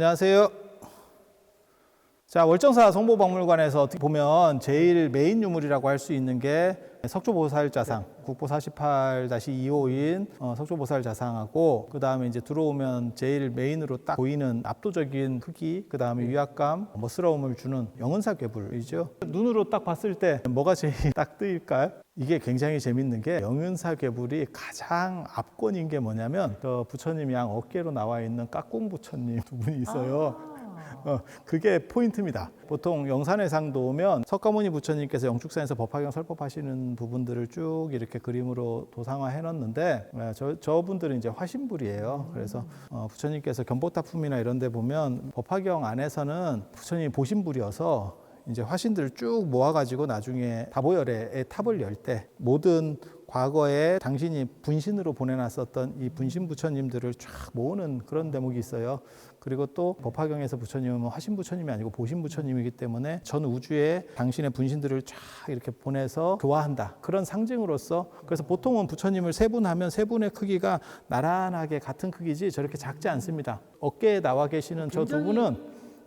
안녕하세요. 자, 월정사 성보박물관에서 보면 제일 메인 유물이라고 할 수 있는 게 석조보살자상, 국보 48-25인 어, 석조보살자상하고 그 다음에 이제 들어오면 제일 메인으로 딱 보이는 압도적인 크기, 그 다음에 위압감, 멋스러움을 주는 영은사 괴불이죠. 눈으로 딱 봤을 때 뭐가 제일 딱 뜨일까요? 이게 굉장히 재밌는 게 영은사 괴불이 가장 압권인 게 뭐냐면 저 부처님 양 어깨로 나와 있는 까꿍 부처님 두 분이 있어요. 어, 그게 포인트입니다. 보통 영산회상도 오면 석가모니 부처님께서 영축산에서 법화경 설법하시는 부분들을 쭉 이렇게 그림으로 도상화해 놨는데 예, 저, 저분들은 이제 화신불이에요. 그래서 어, 부처님께서 견보타품이나 이런 데 보면 법화경 안에서는 부처님이 보신불이어서 이제 화신들을 쭉 모아가지고 나중에 다보열의 탑을 열 때 모든 과거에 당신이 분신으로 보내놨었던 이 분신 부처님들을 쫙 모으는 그런 대목이 있어요. 그리고 또 법화경에서 부처님은 화신 부처님이 아니고 보신 부처님이기 때문에 전 우주에 당신의 분신들을 쫙 이렇게 보내서 교화한다. 그런 상징으로서 그래서 보통은 부처님을 세 분 하면 세 분의 크기가 나란하게 같은 크기지 저렇게 작지 않습니다. 어깨에 나와 계시는 저 두 분은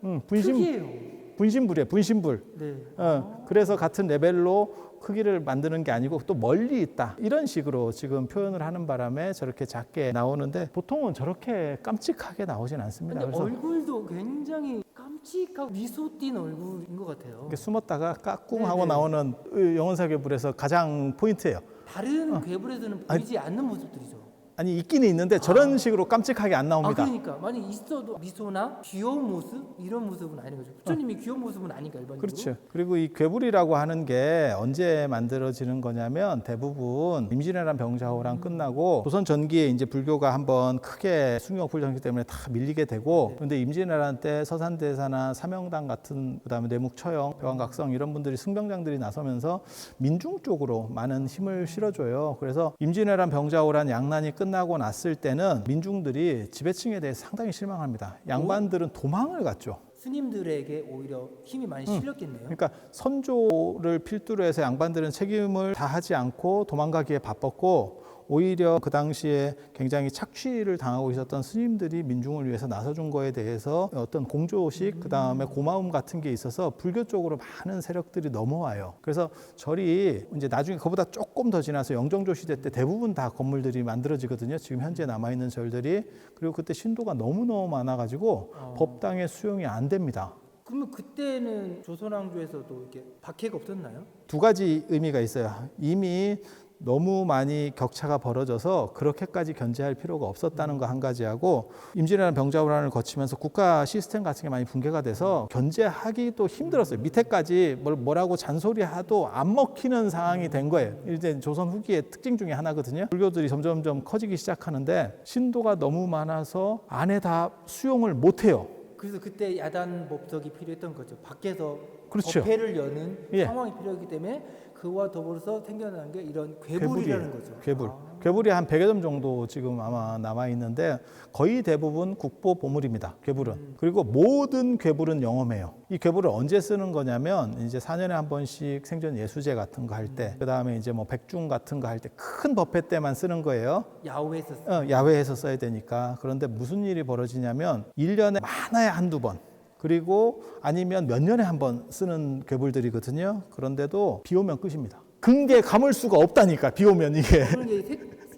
음, 분신. 분신불이에요. 분신불. 네. 어, 그래서 같은 레벨로 크기를 만드는 게 아니고 또 멀리 있다 이런 식으로 지금 표현을 하는 바람에 저렇게 작게 나오는데 보통은 저렇게 깜찍하게 나오진 않습니다. 근데 얼굴도 굉장히 깜찍하고 미소 띈 얼굴인 것 같아요. 이렇게 숨었다가 까꿍 네네. 하고 나오는 영혼사계불에서 가장 포인트예요. 다른 괴물에서는 보이지 않는 모습들이죠. 아니 있기는 있는데 저런 식으로 깜찍하게 안 아 나옵니다. 그러니까 만약 있어도 미소나 귀여운 모습 이런 모습은 아닌 거죠. 부처님이 귀여운 모습은 아니까 일반적으로. 그렇죠. 그리고 이 괴불이라고 하는 게 언제 만들어지는 거냐면 대부분 임진왜란 병자호랑 끝나고 조선 전기에 이제 불교가 한번 크게 숭영불 정치 때문에 다 밀리게 되고 그런데 임진왜란 때 서산대사나 사명당 같은 그다음에 내묵처형, 배왕각성 이런 분들이 승병장들이 나서면서 민중 쪽으로 많은 힘을 실어줘요. 그래서 임진왜란 병자호란 양난이 끝 나고 났을 때는 민중들이 지배층에 대해 상당히 실망합니다. 양반들은 도망을 갔죠. 스님들에게 오히려 힘이 많이 실렸겠네요. 그러니까 선조를 필두로 해서 양반들은 책임을 다하지 않고 도망가기에 바빴고 오히려 그 당시에 굉장히 착취를 당하고 있었던 스님들이 민중을 위해서 나서준 거에 대해서 어떤 공조식 그 다음에 고마움 같은 게 있어서 불교 쪽으로 많은 세력들이 넘어와요. 그래서 절이 이제 나중에 그보다 조금 더 지나서 영정조 시대 때 대부분 다 건물들이 만들어지거든요. 지금 현재 남아 있는 절들이 그리고 그때 신도가 너무 너무 많아가지고 법당에 수용이 안 됩니다. 그러면 그때는 조선왕조에서도 이렇게 박해가 없었나요? 두 가지 의미가 있어요. 이미 너무 많이 격차가 벌어져서 그렇게까지 견제할 필요가 없었다는 거 한 가지하고 임진왜란 병자호란을 거치면서 국가 시스템 같은 게 많이 붕괴가 돼서 견제하기도 힘들었어요. 밑에까지 뭘 뭐라고 잔소리하도 안 먹히는 상황이 된 거예요. 이제 조선 후기의 특징 중에 하나거든요. 불교들이 점점점 커지기 시작하는데 신도가 너무 많아서 안에 다 수용을 못 해요. 그래서 그때 야단 법석이 필요했던 거죠. 밖에서 그렇죠. 법회를 여는 예. 상황이 필요했기 때문에 그와 더불어서 생겨난 게 이런 괴물이라는 거죠. 괴불. 아. 괴불이 한 100여 점 정도 지금 아마 남아 있는데 거의 대부분 국보 보물입니다. 괴불은. 음. 그리고 모든 괴불은 영험해요. 이 괴불을 언제 쓰는 거냐면 이제 4년에 한 번씩 생전 예수제 같은 거 할 때, 음. 그다음에 이제 뭐 백중 같은 거 할 때 큰 법회 때만 쓰는 거예요. 야후에서 어, 야외에서 써야 되니까. 그런데 무슨 일이 벌어지냐면 1년에 많아야 한두 번. 그리고 아니면 몇 년에 한 번 쓰는 괴물들이거든요. 그런데도 비 오면 끝입니다. 근게 감을 수가 없다니까. 비 오면 이게.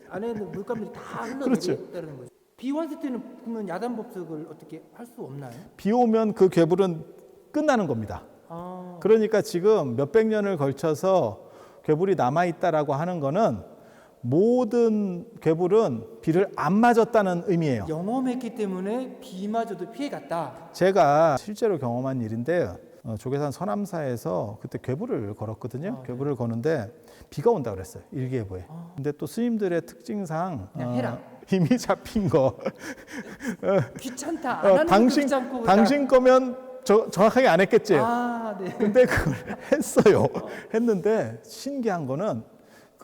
안에 있는 물감들이 다 그렇죠. 흘러내리다는 거죠. 비완세 때는 그러면 야단 법석을 어떻게 할 수 없나요? 비 오면 그 괴물은 끝나는 겁니다. 아, 그러니까 지금 몇백 년을 걸쳐서 괴물이 남아 있다라고 하는 거는 모든 괴물은 비를 안 맞았다는 의미예요. 영험했기 때문에 비마저도 피해갔다. 제가 실제로 경험한 일인데요. 어, 조계산 서남사에서 그때 괴물을 걸었거든요. 아, 네. 괴물을 거는데 비가 온다 그랬어요. 일기예보에. 아. 근데 또 스님들의 특징상 그냥 어, 해라. 이미 잡힌 거. 귀찮다. 안 어, 하는 당신 귀찮고 당신 거면 저, 정확하게 안 했겠지. 아, 네. 근데 그걸 했어요. 했는데 신기한 거는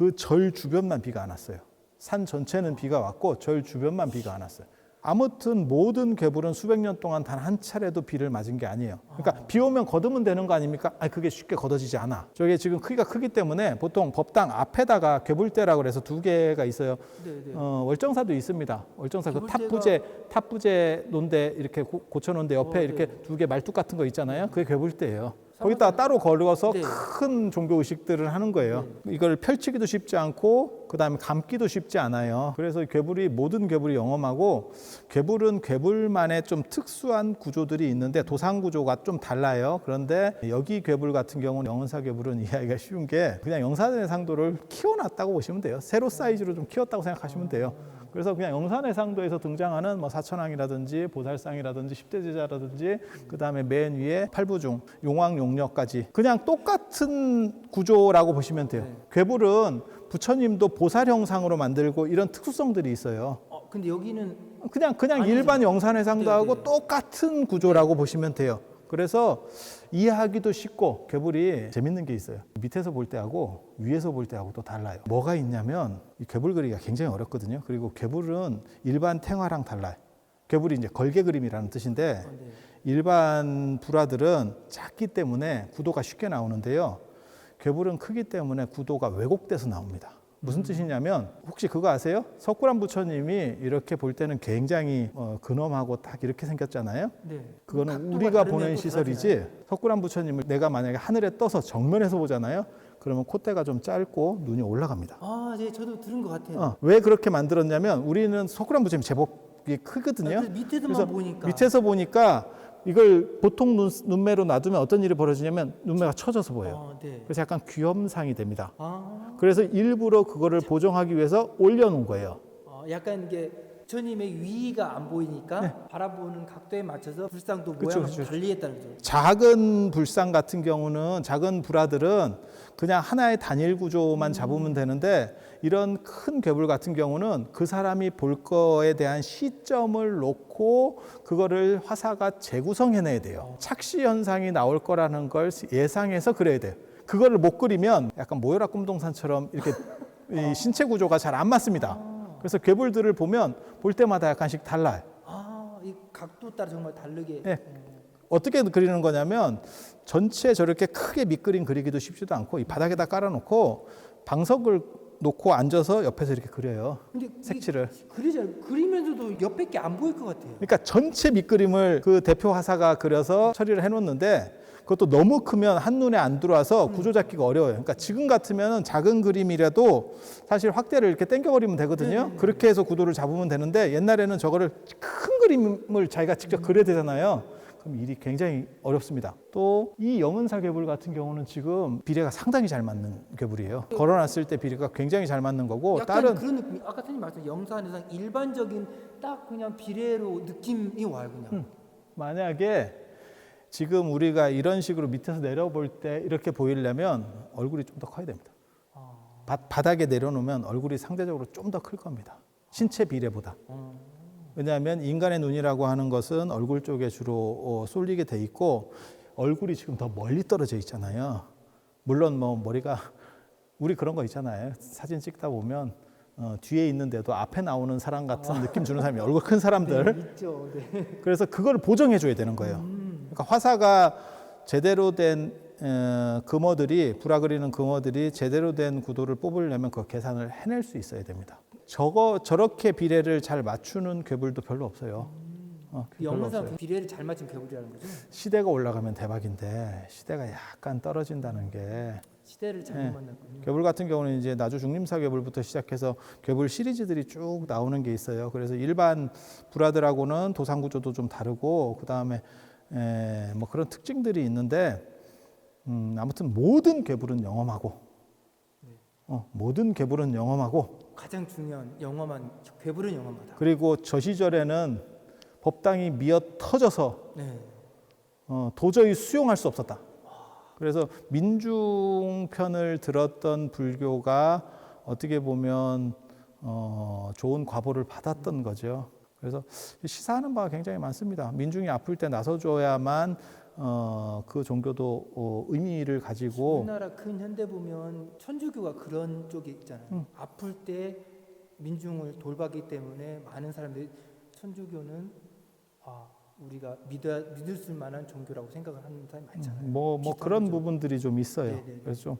그 절 주변만 비가 안 왔어요. 산 전체는 비가 왔고 절 주변만 비가 안 왔어요. 아무튼 모든 괴물은 수백 년 동안 단 한 차례도 비를 맞은 게 아니에요. 그러니까 비 오면 걷으면 되는 거 아닙니까? 아니 그게 쉽게 걷어지지 않아. 저게 지금 크기가 크기 때문에 보통 법당 앞에다가 괴물대라고 그래서 두 개가 있어요. 네, 네. 어, 월정사도 있습니다. 월정사 그 탑부제 탑부제 논대 이렇게 고, 고쳐놓은데 옆에 어, 이렇게 네. 두개 말뚝 같은 거 있잖아요. 그게 괴물대예요. 거기다 따로 걸어서 네. 큰 종교 의식들을 하는 거예요. 이걸 펼치기도 쉽지 않고 그다음에 감기도 쉽지 않아요. 그래서 괴물이 모든 괴물이 영험하고 괴물은 괴물만의 좀 특수한 구조들이 있는데 도상 구조가 좀 달라요. 그런데 여기 괴물 같은 경우는 영은사 괴물은 이해하기가 쉬운 게 그냥 영산의 상도를 키워놨다고 보시면 돼요. 세로 사이즈로 좀 키웠다고 생각하시면 돼요. 그래서 그냥 영산의 상도에서 등장하는 뭐 사천왕이라든지 보살상이라든지 십대제자라든지 그 다음에 맨 위에 팔부중, 용왕, 용녀까지 그냥 똑같은 구조라고 보시면 돼요. 네. 괴물은 부처님도 보살 형상으로 만들고 이런 특수성들이 있어요. 어, 근데 여기는 그냥 그냥 아니죠. 일반 영산의 상도하고 네, 네. 똑같은 구조라고 보시면 돼요. 그래서 이해하기도 쉽고 괴물이 재밌는 게 있어요. 밑에서 볼 때하고 위에서 볼 때하고 또 달라요. 뭐가 있냐면 이 괴물 그리기가 굉장히 어렵거든요. 그리고 괴물은 일반 탱화랑 달라요. 괴물이 이제 걸개 그림이라는 뜻인데. 일반 불화들은 작기 때문에 구도가 쉽게 나오는데요. 괴물은 크기 때문에 구도가 왜곡돼서 나옵니다. 무슨 뜻이냐면 혹시 그거 아세요? 석굴암 부처님이 이렇게 볼 때는 굉장히 어, 근엄하고 딱 이렇게 생겼잖아요. 네. 그거는 우리가 보는 또 시설이지. 석굴암 부처님을 내가 만약에 하늘에 떠서 정면에서 보잖아요. 그러면 콧대가 좀 짧고 눈이 올라갑니다. 아, 네, 저도 들은 것 같아요. 어, 왜 그렇게 만들었냐면 우리는 석굴암 부처님 제법 크거든요. 아, 그 밑에서만 그래서 보니까 밑에서 보니까 이걸 보통 눈, 눈매로 놔두면 어떤 일이 벌어지냐면 눈매가 처져서 보여요. 아, 네. 그래서 약간 귀염상이 됩니다. 아, 그래서 일부러 그거를 보정하기 위해서 올려놓은 거예요. 어, 약간 이게 부처님의 위가 안 보이니까 바라보는 각도에 맞춰서 불상도 네. 그쵸, 모양을 그쵸, 달리했다는 거죠. 작은 불상 같은 경우는 작은 불화들은 그냥 하나의 단일 구조만 잡으면 되는데 이런 큰 괴물 같은 경우는 그 사람이 볼 거에 대한 시점을 놓고 그거를 화사가 재구성해내야 돼요. 착시 현상이 나올 거라는 걸 예상해서 그래야 돼요. 그거를 못 그리면 약간 모여라 꿈동산처럼 이렇게 이 신체 구조가 잘 안 맞습니다. 그래서 괴물들을 보면 볼 때마다 약간씩 달라요. 아, 이 각도 따라 정말 다르게. 네. 어떻게 그리는 거냐면 전체 저렇게 크게 밑그림 그리기도 쉽지도 않고 이 바닥에다 깔아놓고 방석을 놓고 앉아서 옆에서 이렇게 그려요. 색칠을. 그리자 그리면서도 옆에 게 안 보일 것 같아요. 그러니까 전체 밑그림을 그 대표 화사가 그려서 처리를 해놓는데 그것도 너무 크면 한눈에 안 들어와서 구조 잡기가 어려워요. 그러니까 지금 같으면 작은 그림이라도 사실 확대를 이렇게 당겨버리면 되거든요. 그렇게 해서 구도를 잡으면 되는데 옛날에는 저거를 큰 그림을 자기가 직접 그려야 되잖아요. 그럼 일이 굉장히 어렵습니다. 또 이 영은사 괴물 같은 경우는 지금 비례가 상당히 잘 맞는 괴물이에요. 걸어놨을 때 비례가 굉장히 잘 맞는 거고 약간 다른 그런 느낌. 아까 선생님 말씀 영산에서 일반적인 딱 그냥 비례로 느낌이 와요 그냥. 만약에 지금 우리가 이런 식으로 밑에서 내려볼 때 이렇게 보이려면 얼굴이 좀 더 커야 됩니다. 바, 바닥에 내려놓으면 얼굴이 상대적으로 좀 더 클 겁니다. 신체 비례보다. 왜냐하면 인간의 눈이라고 하는 것은 얼굴 쪽에 주로 어, 쏠리게 돼 있고 얼굴이 지금 더 멀리 떨어져 있잖아요. 물론 뭐 머리가 우리 그런 거 있잖아요. 사진 찍다 보면 어, 뒤에 있는데도 앞에 나오는 사람 같은 느낌 주는 사람이 얼굴 큰 사람들 네, 있죠. 네. 그래서 그걸 보정해 줘야 되는 거예요. 그러니까 화사가 제대로 된 어, 금어들이 불화 그리는 금어들이 제대로 된 구도를 뽑으려면 그 계산을 해낼 수 있어야 됩니다. 저거 저렇게 비례를 잘 맞추는 괴물도 별로 없어요. 어, 없어요. 비례를 잘 맞춘 괴물이라는 거죠. 시대가 올라가면 대박인데 시대가 약간 떨어진다는 게 시대를 잘못 네. 만났군요. 괴물 같은 경우는 이제 나주 중림사 괴물부터 시작해서 괴물 시리즈들이 쭉 나오는 게 있어요. 그래서 일반 불화들하고는 도상 구조도 좀 다르고 그 다음에 뭐 그런 특징들이 있는데 음, 아무튼 모든 괴물은 영험하고 어, 모든 괴물은 영험하고 가장 중요한 영험한 괴물은 영험하다. 그리고 저 시절에는 법당이 미어 터져서 네. 어, 도저히 수용할 수 없었다. 그래서 민중 편을 들었던 불교가 어떻게 보면 어, 좋은 과보를 받았던 거죠. 그래서 시사하는 바가 굉장히 많습니다. 민중이 아플 때 나서줘야만 어, 그 종교도 어, 의미를 가지고 우리나라 큰 현대 보면 천주교가 그런 쪽에 있잖아요. 음. 아플 때 민중을 돌봤기 때문에 많은 사람들이 천주교는 아 우리가 믿어 믿을 수 만한 종교라고 생각을 하는 사람이 많잖아요. 뭐, 뭐 비슷한 그런 점. 부분들이 좀 있어요. 네네. 그래서 좀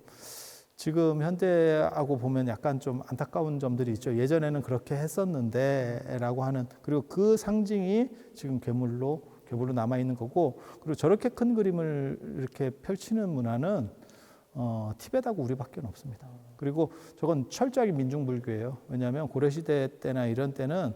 지금 현대하고 보면 약간 좀 안타까운 점들이 있죠. 예전에는 그렇게 했었는데라고 하는 그리고 그 상징이 지금 괴물로 괴물로 남아 있는 거고 그리고 저렇게 큰 그림을 이렇게 펼치는 문화는 어, 티벳하고 우리밖에 없습니다. 그리고 저건 철저하게 민중불교예요. 왜냐하면 고려 시대 때나 이런 때는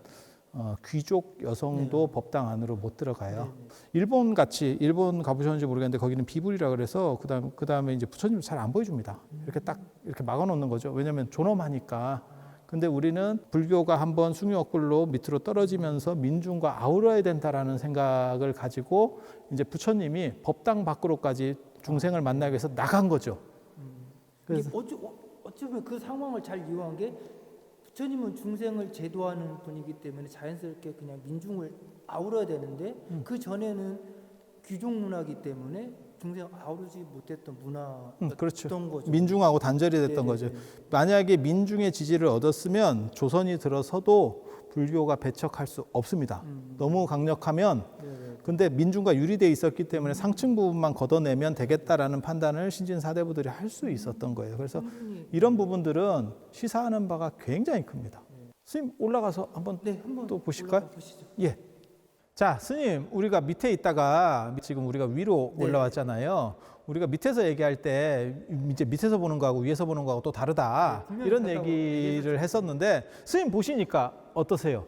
어, 귀족 여성도 법당 안으로 못 들어가요. 네네. 일본 같이 일본 가보셨는지 모르겠는데 거기는 비불이라 그래서 그다음 그다음에 이제 부처님 잘 안 보여줍니다. 이렇게 딱 이렇게 막아놓는 거죠. 왜냐하면 존엄하니까. 근데 우리는 불교가 한번 숭유억굴로 밑으로 떨어지면서 민중과 아우러야 된다라는 생각을 가지고 이제 부처님이 법당 밖으로까지 중생을 만나기 위해서 나간 거죠. 그래서 어찌 어, 어쩌면 그 상황을 잘 이용한 게 부처님은 중생을 제도하는 분이기 때문에 자연스럽게 그냥 민중을 아우러야 되는데 음. 그 전에는 귀족 문화기 때문에 중생 아우르지 못했던 문화였던 음, 그렇죠. 거죠. 민중하고 단절이 됐던 네네네. 거죠. 만약에 민중의 지지를 얻었으면 조선이 들어서도 불교가 배척할 수 없습니다. 음. 너무 강력하면 네네. 근데 민중과 유리돼 있었기 때문에 상층 부분만 걷어내면 되겠다라는 판단을 신진 사대부들이 할 수 있었던 거예요. 그래서 이런 부분들은 시사하는 바가 굉장히 큽니다. 스님 올라가서 한번 네 한번 또 보실까요? 예. 자, 스님, 우리가 밑에 있다가 지금 우리가 위로 네. 올라왔잖아요. 우리가 밑에서 얘기할 때 이제 밑에서 보는 거하고 위에서 보는 거하고 또 다르다. 네, 이런 얘기를. 했었는데 스님 보시니까 어떠세요?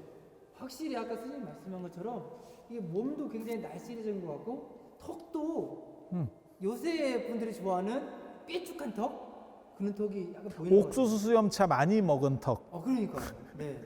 확실히 아까 선생님 말씀한 것처럼 이게 몸도 굉장히 날씬해진 것 같고 턱도 음. 요새 분들이 좋아하는 삐죽한 턱 그런 턱이 약간 보이는 것 같아요. 옥수수 수염차 많이 먹은 턱. 어 그러니까 네.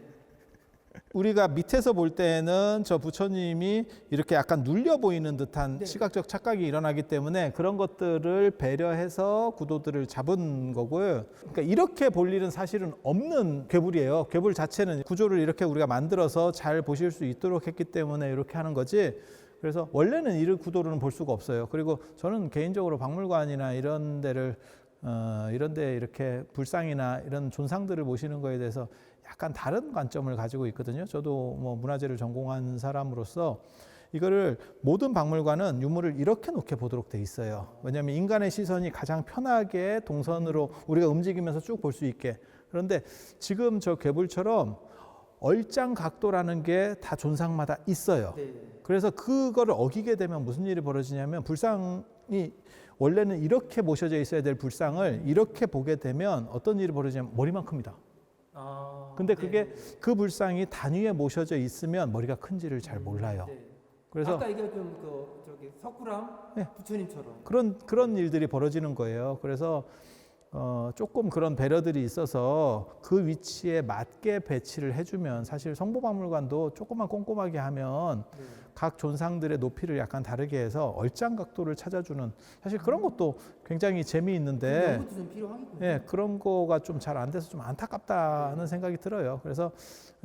우리가 밑에서 볼 때는 저 부처님이 이렇게 약간 눌려 보이는 듯한 네. 시각적 착각이 일어나기 때문에 그런 것들을 배려해서 구도들을 잡은 거고요. 그러니까 이렇게 볼 일은 사실은 없는 괴물이에요. 괴물 자체는 구조를 이렇게 우리가 만들어서 잘 보실 수 있도록 했기 때문에 이렇게 하는 거지. 그래서 원래는 이런 구도로는 볼 수가 없어요. 그리고 저는 개인적으로 박물관이나 이런 데를 어, 이런 데 이렇게 불상이나 이런 존상들을 모시는 거에 대해서 약간 다른 관점을 가지고 있거든요. 저도 뭐 문화재를 전공한 사람으로서 이거를 모든 박물관은 유물을 이렇게 놓게 보도록 돼 있어요. 왜냐하면 인간의 시선이 가장 편하게 동선으로 우리가 움직이면서 쭉 볼 수 있게. 그런데 지금 저 괴물처럼 얼짱 각도라는 게 다 존상마다 있어요. 네. 그래서 그거를 어기게 되면 무슨 일이 벌어지냐면 불상이 원래는 이렇게 모셔져 있어야 될 불상을 이렇게 보게 되면 어떤 일이 벌어지냐면 머리만 큽니다. 아, 근데 네. 그게 그 불상이 단위에 모셔져 있으면 머리가 큰지를 잘 몰라요. 네. 그래서 아까 이게 좀그 저기 석굴암 네. 부처님처럼 그런 그런 일들이 벌어지는 거예요. 그래서 어, 조금 그런 배려들이 있어서 그 위치에 맞게 배치를 해주면 사실 성보박물관도 조금만 꼼꼼하게 하면 네. 각 존상들의 높이를 약간 다르게 해서 얼짱 각도를 찾아주는 사실 그런 것도 굉장히 재미있는데. 예, 그런 거가 좀 잘 안 돼서 좀 안타깝다는 생각이 들어요. 그래서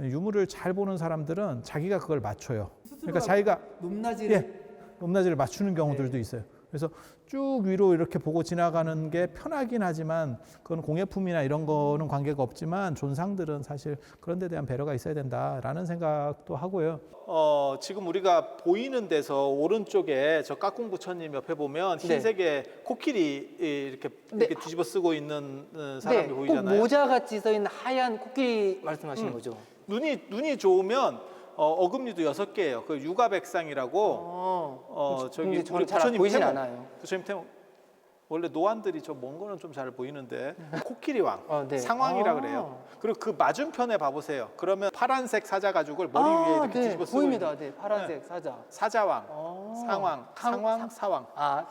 유물을 잘 보는 사람들은 자기가 그걸 맞춰요. 그러니까 자기가 높낮이를 예. 높낮이를 맞추는 경우들도 있어요. 그래서 쭉 위로 이렇게 보고 지나가는 게 편하긴 하지만 그건 공예품이나 이런 거는 관계가 없지만 존상들은 사실 그런 데 대한 배려가 있어야 된다라는 생각도 하고요. 어, 지금 우리가 보이는 데서 오른쪽에 저 까꿍 부처님 옆에 보면 네. 흰색의 코끼리 이렇게, 네. 이렇게 뒤집어 쓰고 있는 어, 사람이 네, 꼭 보이잖아요. 모자 같이 써 있는 하얀 코끼리 말씀하시는 음. 거죠. 눈이 눈이 좋으면 어, 어금니도 여섯 개예요. 그 유가백상이라고 어, 어, 저기 근데 우리 부처님 보이진 태몽. 않아요. 부처님 태몽 원래 노안들이 저 먼 거는 좀 잘 보이는데 코끼리 왕 어, 네. 상왕이라 아. 그래요. 그리고 그 맞은편에 봐보세요. 그러면 파란색 사자 가죽을 머리 아, 위에 이렇게 네, 뒤집어 쓰고 보입니다. 있는 네, 파란색 사자. 사자왕, 어. 상왕, 상- 상왕, 사왕. 아,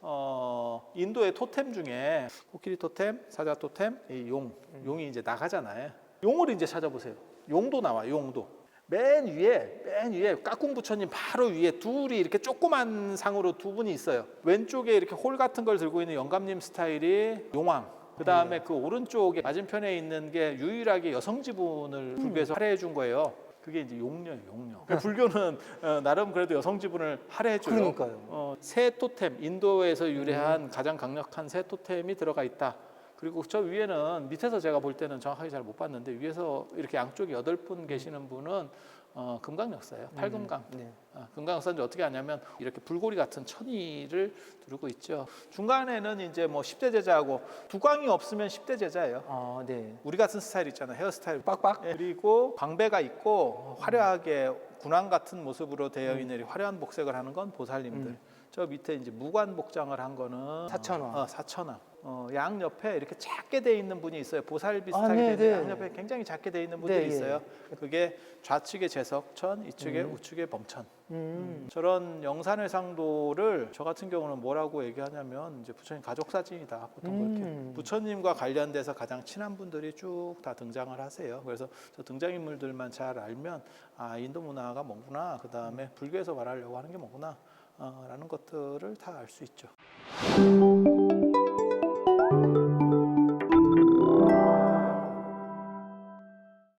어, 인도의 토템 중에 코끼리 토템, 사자 토템, 이 용, 용이 이제 나가잖아요. 용을 이제 찾아보세요. 용도 나와, 용도. 맨 위에, 맨 위에 까꿍 부처님 바로 위에 둘이 이렇게 조그만 상으로 두 분이 있어요. 왼쪽에 이렇게 홀 같은 걸 들고 있는 영감님 스타일이 용왕. 그 다음에 그 오른쪽에 맞은편에 있는 게 유일하게 여성 지분을 불교에서 할애해 준 거예요. 그게 이제 용녀예요, 용녀. 그러니까 불교는 어, 나름 그래도 여성 지분을 할애해 줘요. 그러니까요. 어, 새 토템, 인도에서 유래한 가장 강력한 새 토템이 들어가 있다. 그리고 저 위에는 밑에서 제가 볼 때는 정확하게 잘 못 봤는데 위에서 이렇게 양쪽에 여덟 분 계시는 분은 어, 금강 역사예요. 팔금강. 네. 아, 금강 역사는 어떻게 하냐면 이렇게 불고리 같은 천이를 두르고 있죠. 중간에는 이제 뭐 10대 제자하고 두광이 없으면 10대 제자예요. 아, 네. 우리 같은 스타일 있잖아요. 헤어스타일 빡빡. 예, 그리고 광배가 있고 화려하게 군왕 같은 모습으로 되어 있는 이 화려한 복색을 하는 건 보살님들. 저 밑에 이제 무관 복장을 한 거는 사천왕. 어, 사천왕. 어, 양 옆에 이렇게 작게 돼 있는 분이 있어요. 보살 비슷하게 네, 돼 있는 네. 양 옆에 굉장히 작게 돼 있는 분들이 네, 예. 있어요. 그게 좌측에 재석천, 이측에 우측에 범천. 음. 저런 영산회상도를 저 같은 경우는 뭐라고 얘기하냐면 이제 부처님 가족 사진이다 보통 음. 그렇게 부처님과 관련돼서 가장 친한 분들이 쭉 다 등장을 하세요. 그래서 저 등장인물들만 잘 알면 아 인도 문화가 뭐구나 그 다음에 불교에서 말하려고 하는 게 뭐구나 어, 라는 것들을 다 알 수 있죠.